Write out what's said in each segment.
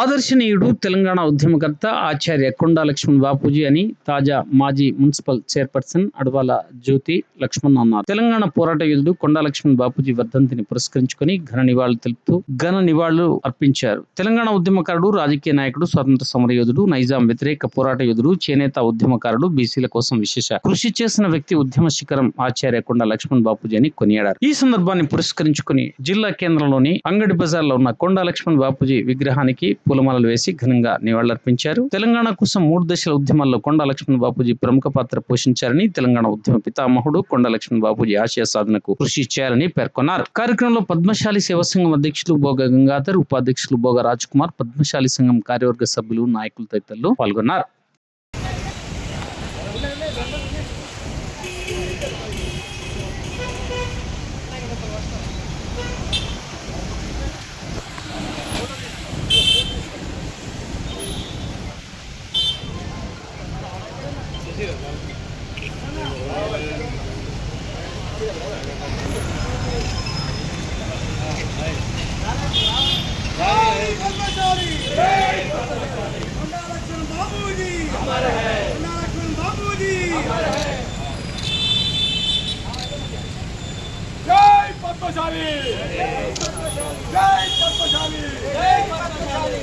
ఆదర్శనీయుడు తెలంగాణ ఉద్యమకర్త ఆచార్య కొండా లక్ష్మణ్ బాపూజీ అని తాజా మాజీ మున్సిపల్ చైర్పర్సన్ అడవాల జ్యోతి లక్ష్మణ్ అన్నారు. తెలంగాణ పోరాట యోధుడు కొండా లక్ష్మణ్ బాపూజీ వర్ధంతిని పురస్కరించుకొని ఘన నివాళులు తెలుపుతూ ఘన నివాళులు అర్పించారు. తెలంగాణ ఉద్యమకారుడు రాజకీయ నాయకుడు స్వతంత్ర సమర యోధుడు నైజాం వ్యతిరేక పోరాట యోధుడు చేనేత ఉద్యమకారుడు బీసీల కోసం విశేష కృషి చేసిన వ్యక్తి ఉద్యమ శిఖరం ఆచార్య కొండా లక్ష్మణ్ బాపూజీ అని కొనియాడారు. ఈ సందర్భాన్ని పురస్కరించుకుని జిల్లా కేంద్రంలోని అంగడి బజార్లో ఉన్న కొండా లక్ష్మణ్ బాపూజీ విగ్రహానికి పూలమాలలు వేసి ఘనంగా నివాళులర్పించారు. తెలంగాణ కోసం మూడు దశల ఉద్యమాల్లో కొండ లక్ష్మణ్ బాపూజీ ప్రముఖ పాత్ర పోషించారని తెలంగాణ ఉద్యమ పితామహుడు కొండ లక్ష్మణ్ బాపూజీ ఆశయ సాధనకు కృషి చేయాలని పేర్కొన్నారు. కార్యక్రమంలో పద్మశాలి సేవా సంఘం అధ్యక్షులు భోగ గంగాధర్ ఉపాధ్యక్షులు భోగ రాజ్ కుమార్ పద్మశాలి సంఘం కార్యవర్గ సభ్యులు నాయకులు తదితరులు పాల్గొన్నారు. जय पद्मशाली जय पद्मशाली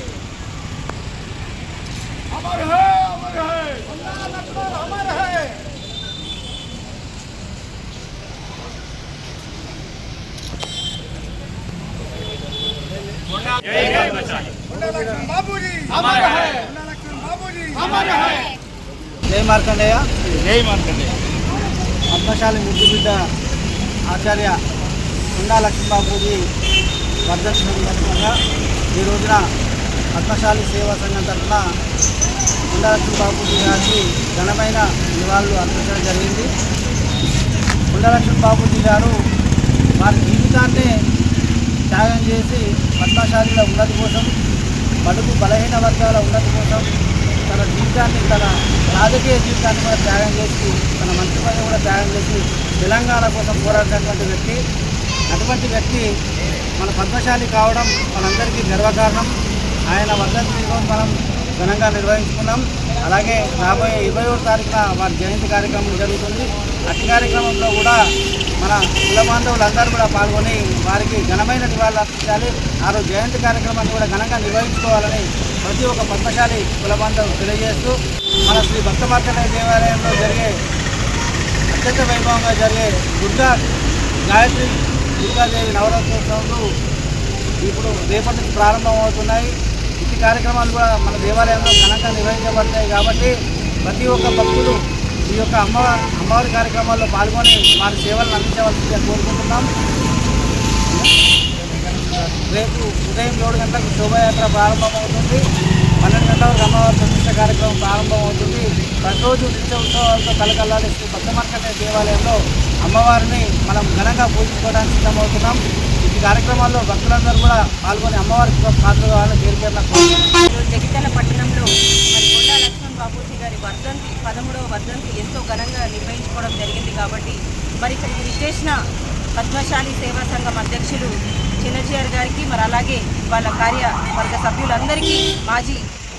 अमर है अमर है लक्ष्मण अमर है लक्ष्मण बाबू जी अमर है लक्ष्मण बाबू जी अमर है జై మార్కండేయ जय मानकंडे పద్మశాలి ముద్దు బిడ్డ ఆచార్య కొండా లక్ష్మీబాబుజీ వర్ధంతి సందర్భంగా ఈ రోజున పద్మశాలి సేవా సంఘం తరఫున కొండా లక్ష్మీబాబుజీ గారికి ఘనమైన నివాళులు అర్పించడం జరిగింది. కొండా లక్ష్మీబాబుజీ గారు వారి జీవితాన్ని త్యాగం చేసి పద్మశాలిలో ఉన్నతి కోసం బడుగు బలహీన వర్గాల ఉన్నతి కోసం తన జీవితాన్ని తన రాజకీయ జీవితాన్ని కూడా త్యాగం చేసి తన మంత్రి పదవి కూడా త్యాగం చేసి తెలంగాణ కోసం పోరాడినటువంటి వ్యక్తి అటువంటి వ్యక్తి మన పద్మశాలి కావడం మనందరికీ గర్వకారణం. ఆయన వర్ధంతి రోజు మనం ఘనంగా నిర్వహించుకున్నాం. అలాగే రాబోయే ఇరవై ఒకటి తారీఖున వారి జయంతి కార్యక్రమం జరుగుతుంది. అతి కార్యక్రమంలో కూడా మన కుల బాంధవులందరూ కూడా పాల్గొని వారికి ఘనమైన నివాళులు అర్పించాలి. ఆ రోజు జయంతి కార్యక్రమాన్ని కూడా ఘనంగా నిర్వహించుకోవాలని ప్రతి ఒక్క పద్మశాలి కుల బాంధవులు తెలియజేస్తూ మన శ్రీ భక్తమార్కట దేవాలయంలో జరిగే అత్యంత వైభవంగా జరిగే దుర్గా గాయత్రి దుర్గాదేవి నవరాత్రోత్సవాలు ఇప్పుడు రేపటి నుంచి ప్రారంభమవుతున్నాయి. ఇట్టి కార్యక్రమాలు కూడా మన దేవాలయంలో ఘనంగా నిర్వహించబడతాయి కాబట్టి ప్రతి ఒక్క భక్తులు ఈ యొక్క అమ్మవారి అమ్మవారి కార్యక్రమాల్లో పాల్గొని వారి సేవలను అందించవలసిందిగా కోరుకుంటున్నాం. రేపు ఉదయం ఏడు గంటలకు శోభయాత్ర ప్రారంభమవుతుంది. పన్నెండు గంటల వరకు అమ్మవారి ప్రతిష్ట కార్యక్రమం ప్రారంభమవుతుంది. ప్రతిరోజు నిత్య ఉత్సవాలతో కలకల్లాడే శ్రీ భక్తమార్కండే దేవాలయంలో అమ్మవారిని మనం ఘనంగా పూజించుకోవడానికి సిద్ధమవుతున్నాం. ఈ కార్యక్రమాల్లో భక్తులందరూ కూడా పాల్గొని అమ్మవారికి పాత్ర కావాలని పేరు పేరున ఈరోజు జగిత్యాల పట్టణంలో మరి కొండా లక్ష్మణ్ బాబూజీ గారి వర్ధంతి పదమూడవ వర్ధంతి ఎంతో ఘనంగా నిర్వహించుకోవడం జరిగింది కాబట్టి మరి ఇక్కడికి విచ్చేసిన పద్మశాలి సేవా సంఘం అధ్యక్షులు చిన్నజీఆర్ గారికి మరి అలాగే వాళ్ళ కార్యవర్గ సభ్యులందరికీ మాజీ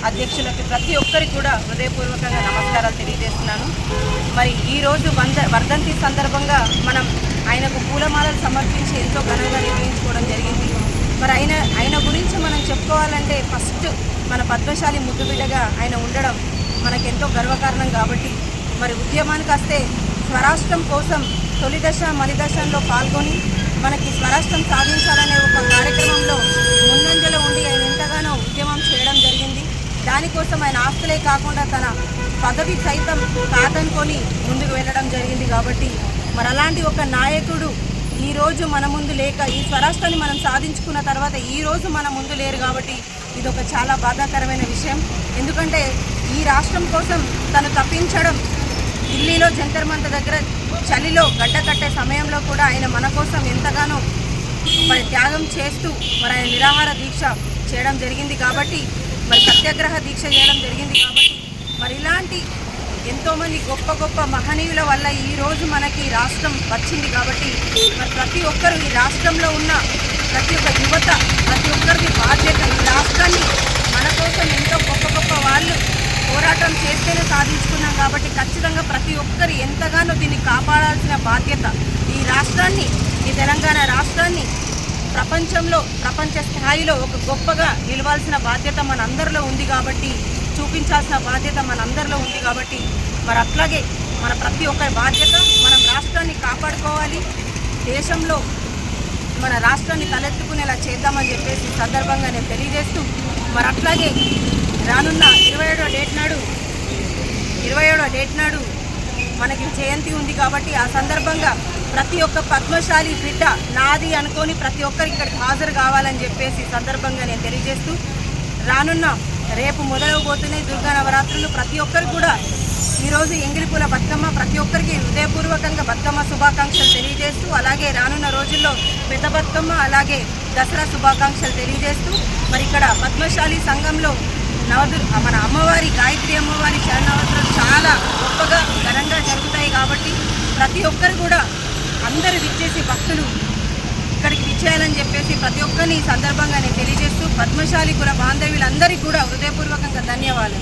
అధ్యక్షులకి ప్రతి ఒక్కరికి కూడా హృదయపూర్వకంగా నమస్కారాలు తెలియజేస్తున్నాను. మరి ఈరోజు వంద వర్ధంతి సందర్భంగా మనం ఆయనకు పూలమాలలు సమర్పించి ఎంతో ఘనంగా నిర్వహించుకోవడం జరిగింది. మరి ఆయన ఆయన గురించి మనం చెప్పుకోవాలంటే ఫస్ట్ మన పద్మశాలి ముద్దుబిడ్డగా ఆయన ఉండడం మనకెంతో గర్వకారణం కాబట్టి మరి ఉద్యమానికి వస్తే స్వరాష్ట్రం కోసం తొలి దశ దశల్లో పాల్గొని మనకి స్వరాష్ట్రం సాధించాలనే ఒక కార్యక్రమంలో ముందంజలో ఉండి ఆయన ఎంతగానో ఉద్యమం దానికోసం ఆయన ఆస్తులే కాకుండా తన పదవి సైతం కాదనుకొని ముందుకు వెళ్ళడం జరిగింది కాబట్టి మరి అలాంటి ఒక నాయకుడు ఈ రోజు మన ముందు లేక ఈ స్వరాష్ట్రాన్ని మనం సాధించుకున్న తర్వాత ఈ రోజు మన ముందు లేరు కాబట్టి ఇది ఒక చాలా బాధాకరమైన విషయం. ఎందుకంటే ఈ రాష్ట్రం కోసం తను తప్పించడం ఢిల్లీలో జంతర్ మంత దగ్గర చలిలో గడ్డ కట్టే సమయంలో కూడా ఆయన మన కోసం ఎంతగానో మరి త్యాగం చేస్తూ మరి ఆయన నిరాహార దీక్ష చేయడం జరిగింది కాబట్టి మరి సత్యాగ్రహ దీక్ష చేయడం జరిగింది కాబట్టి మరి ఇలాంటి ఎంతోమంది గొప్ప గొప్ప మహనీయుల వల్ల ఈరోజు మనకి రాష్ట్రం వచ్చింది కాబట్టి మరి ప్రతి ఒక్కరు ఈ రాష్ట్రంలో ఉన్న ప్రతి ఒక్క యువత ప్రతి ఒక్కరికి బాధ్యత. ఈ రాష్ట్రాన్ని మన కోసం ఎంతో గొప్ప గొప్ప వాళ్ళు పోరాటం చేస్తేనే సాధించుకున్నాం కాబట్టి ఖచ్చితంగా ప్రతి ఒక్కరు ఎంతగానో దీన్ని కాపాడాల్సిన బాధ్యత ఈ రాష్ట్రాన్ని ఈ తెలంగాణ రాష్ట్రాన్ని ప్రపంచంలో ప్రపంచ స్థాయిలో ఒక గొప్పగా నిలవాల్సిన బాధ్యత మనందరిలో ఉంది కాబట్టి చూపించాల్సిన బాధ్యత మనందరిలో ఉంది కాబట్టి మరి అట్లాగే మన ప్రతి ఒక్కరి బాధ్యత మనం రాష్ట్రాన్ని కాపాడుకోవాలి. దేశంలో మన రాష్ట్రాన్ని తలెత్తుకునేలా చేద్దామని చెప్పేసి సందర్భంగా నేను తెలియజేస్తూ మరి అట్లాగే రానున్న ఇరవై ఏడో డేట్ నాడు ఇరవై ఏడో డేట్ నాడు మనకి జయంతి ఉంది కాబట్టి ఆ సందర్భంగా ప్రతి ఒక్క పద్మశాలి బిడ్డ నాది అనుకొని ప్రతి ఒక్కరు ఇక్కడికి హాజరు కావాలని చెప్పేసి సందర్భంగా నేను తెలియజేస్తూ రానున్న రేపు మొదలవబోతున్నాయి దుర్గా నవరాత్రులు ప్రతి ఒక్కరు కూడా ఈరోజు ఎంగిలిపూల బతుకమ్మ ప్రతి ఒక్కరికి హృదయపూర్వకంగా బతుకమ్మ శుభాకాంక్షలు తెలియజేస్తూ అలాగే రానున్న రోజుల్లో పెద్ద బతుకమ్మ అలాగే దసరా శుభాకాంక్షలు తెలియజేస్తూ మరి ఇక్కడ పద్మశాలి సంఘంలో నవదుర్ మన అమ్మవారి గాయత్రి అమ్మవారి శరణవరాత్రులు చాలా గొప్పగా ఘనంగా జరుగుతాయి కాబట్టి ప్రతి ఒక్కరు కూడా అందరూ విచ్చేసి భక్తులు ఇక్కడికి విచ్చేయాలని చెప్పేసి ప్రతి ఒక్కరిని ఈ సందర్భంగా నేను తెలియజేస్తూ పద్మశాలి కుల బాంధవ్యులందరికీ కూడా హృదయపూర్వకంగా ధన్యవాదాలు.